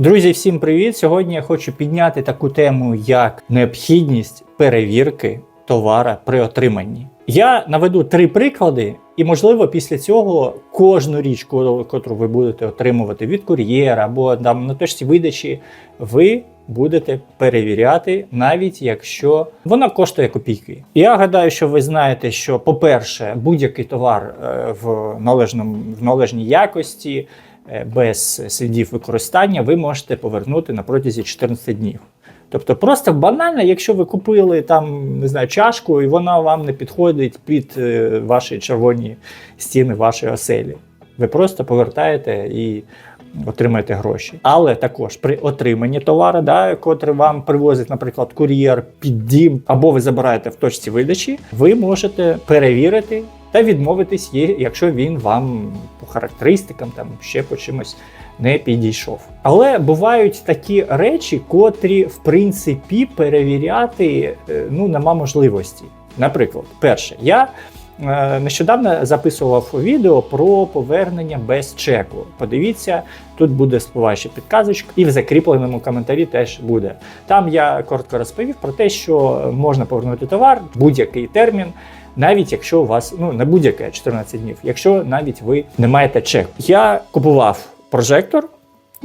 Друзі, всім привіт! Сьогодні я хочу підняти таку тему, як необхідність перевірки товара при отриманні. Я наведу три приклади, і, можливо, після цього кожну річ, котру ви будете отримувати від кур'єра або там на точці видачі, ви будете перевіряти, навіть якщо вона коштує копійки. Я гадаю, що ви знаєте, що, по-перше, будь-який товар е, в належному в належній якості без слідів використання ви можете повернути на протязі 14 днів. Тобто, просто банально, якщо ви купили там не знаю, чашку, і вона вам не підходить під е, ваші червоні стіни вашої оселі, ви просто повертаєте і отримаєте гроші. Але також при отриманні товару, да, котрий вам привозить, наприклад, кур'єр під дім, або ви забираєте в точці видачі, ви можете перевірити та відмовитись, якщо він вам по характеристикам там ще по чимось не підійшов. Але бувають такі речі, котрі в принципі перевіряти е, ну нема можливості. Наприклад, перше, я е, нещодавно записував відео про повернення без чеку. Подивіться, тут буде спливаюча підказочка, і в закріпленому коментарі теж буде. Там я коротко розповів про те, що можна повернути товар будь-який термін. Навіть якщо у вас ну не будь-яке 14 днів, якщо навіть ви не маєте чек. Я купував прожектор.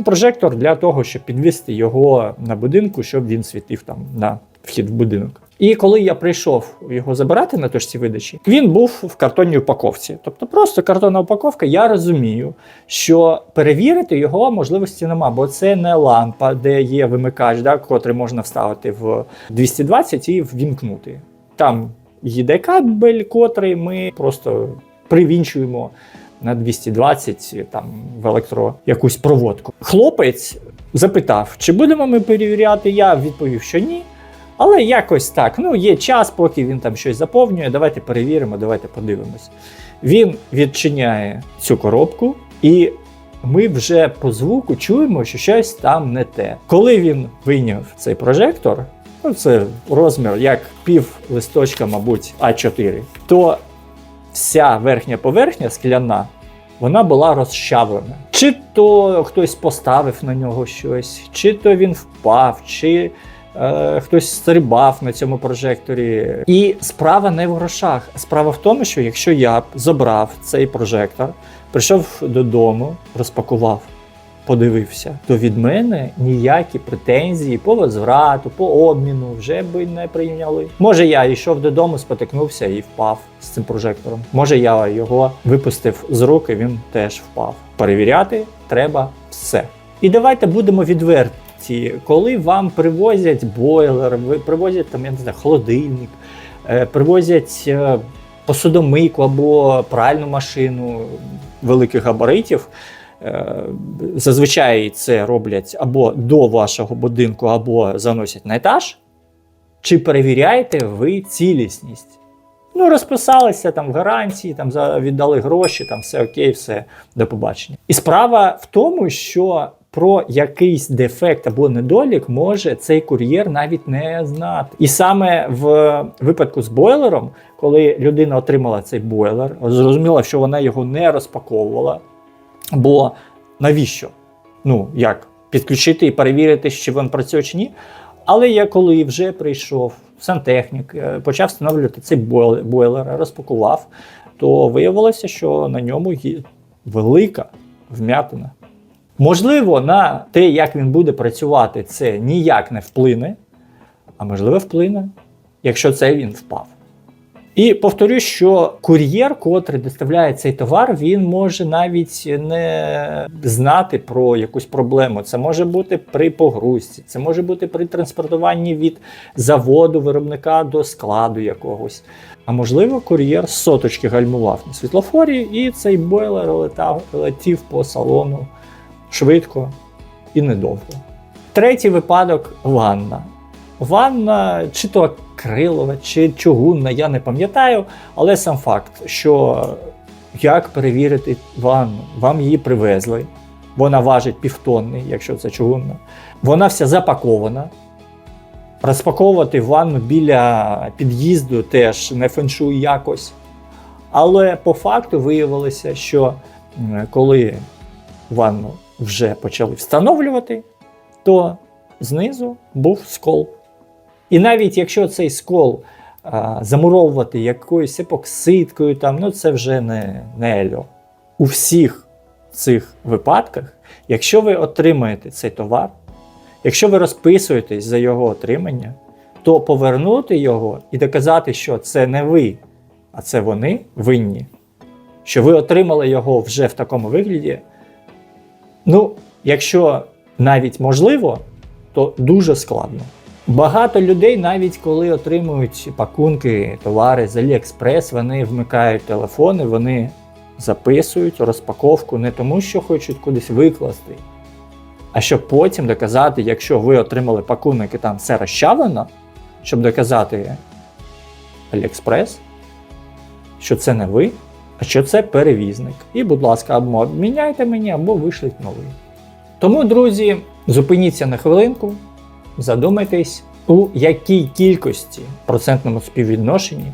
Прожектор для того, щоб підвісти його на будинку, щоб він світив там на вхід в будинок. І коли я прийшов його забирати на точці видачі, він був в картонній упаковці. Тобто просто картонна упаковка, я розумію, що перевірити його можливості нема, бо це не лампа, де є вимикач, да, котрий можна вставити в 220 і ввімкнути. Там їде кабель, котрий ми просто привінчуємо на 220 там в електро якусь проводку. Хлопець запитав, чи будемо ми перевіряти. Я відповів, що ні. Але якось так. Ну, є час, поки він там щось заповнює. Давайте перевіримо, давайте подивимось. Він відчиняє цю коробку, і ми вже по звуку чуємо, що щось там не те. Коли він вийняв цей прожектор, ну це розмір як пів листочка, мабуть, А4, то вся верхня поверхня скляна, вона була розчавлена. Чи то хтось поставив на нього щось, чи то він впав, чи е, хтось стрибав на цьому прожекторі. І справа не в грошах. Справа в тому, що якщо я б забрав цей прожектор, прийшов додому, розпакував. Подивився, то від мене ніякі претензії по возврату, по обміну вже би не прийняли. Може, я йшов додому, спотикнувся і впав з цим прожектором. Може, я його випустив з рук, і він теж впав. Перевіряти треба все. І давайте будемо відверті, коли вам привозять бойлер, ви привозять там, я не знаю, холодильник, е, привозять е, посудомийку або пральну машину великих габаритів. Е, Зазвичай це роблять або до вашого будинку, або заносять на етаж. Чи перевіряєте ви цілісність? Ну, розписалися там в гарантії, там віддали гроші, там все окей, все до побачення. І справа в тому, що про якийсь дефект або недолік може цей кур'єр навіть не знати. І саме в випадку з бойлером, коли людина отримала цей бойлер, зрозуміла, що вона його не розпаковувала. Бо навіщо? Ну, як? Підключити і перевірити, чи він працює чи ні. Але я коли вже прийшов сантехнік, е, почав встановлювати цей бойлер, розпакував, то виявилося, що на ньому є велика вмятина. Можливо, на те, як він буде працювати, це ніяк не вплине, а можливо, вплине, якщо це він впав. І повторю, що кур'єр, котрий доставляє цей товар, він може навіть не знати про якусь проблему. Це може бути при погрузці, це може бути при транспортуванні від заводу виробника до складу якогось. А можливо, кур'єр з соточки гальмував на світлофорі, і цей бойлер летав, летів по салону швидко і недовго. Третій випадок ванна. Ванна, чи то акрилова, чи чугунна, я не пам'ятаю, але сам факт, що як перевірити ванну, вам її привезли. Вона важить півтонни, якщо це чугунна. Вона вся запакована. Розпаковувати ванну біля під'їзду теж не феншуй якось. Але по факту виявилося, що коли ванну вже почали встановлювати, то знизу був скол. І навіть якщо цей скол а, замуровувати якоюсь епоксидкою, там, ну це вже не, не ельо. У всіх цих випадках, якщо ви отримаєте цей товар, якщо ви розписуєтесь за його отримання, то повернути його і доказати, що це не ви, а це вони винні, що ви отримали його вже в такому вигляді. Ну, якщо навіть можливо, то дуже складно. Багато людей, навіть коли отримують пакунки, товари з AliExpress, вони вмикають телефони, вони записують розпаковку не тому, що хочуть кудись викласти, а щоб потім доказати, якщо ви отримали пакунок і там все розчавлено, щоб доказати AliExpress, що це не ви, а що це перевізник. І, будь ласка, або обміняйте мені, або вишліть новий. Тому, друзі, зупиніться на хвилинку, задумайтесь, у якій кількості процентному співвідношенні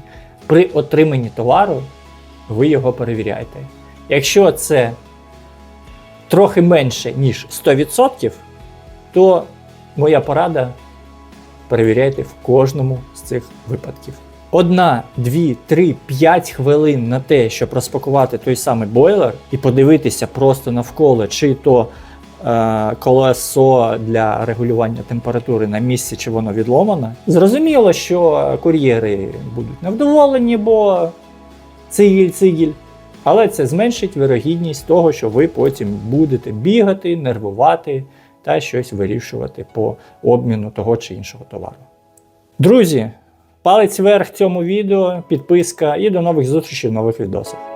при отриманні товару ви його перевіряєте. Якщо це трохи менше, ніж 100%, то моя порада перевіряйте в кожному з цих випадків. Одна, дві, три, п'ять хвилин на те, щоб розпакувати той самий бойлер і подивитися просто навколо, чи то колесо для регулювання температури на місці, чи воно відломане. Зрозуміло, що кур'єри будуть невдоволені, бо цигіль, цигіль. Але це зменшить вирогідність того, що ви потім будете бігати, нервувати та щось вирішувати по обміну того чи іншого товару. Друзі, палець вверх цьому відео, підписка і до нових зустрічей в нових відосах.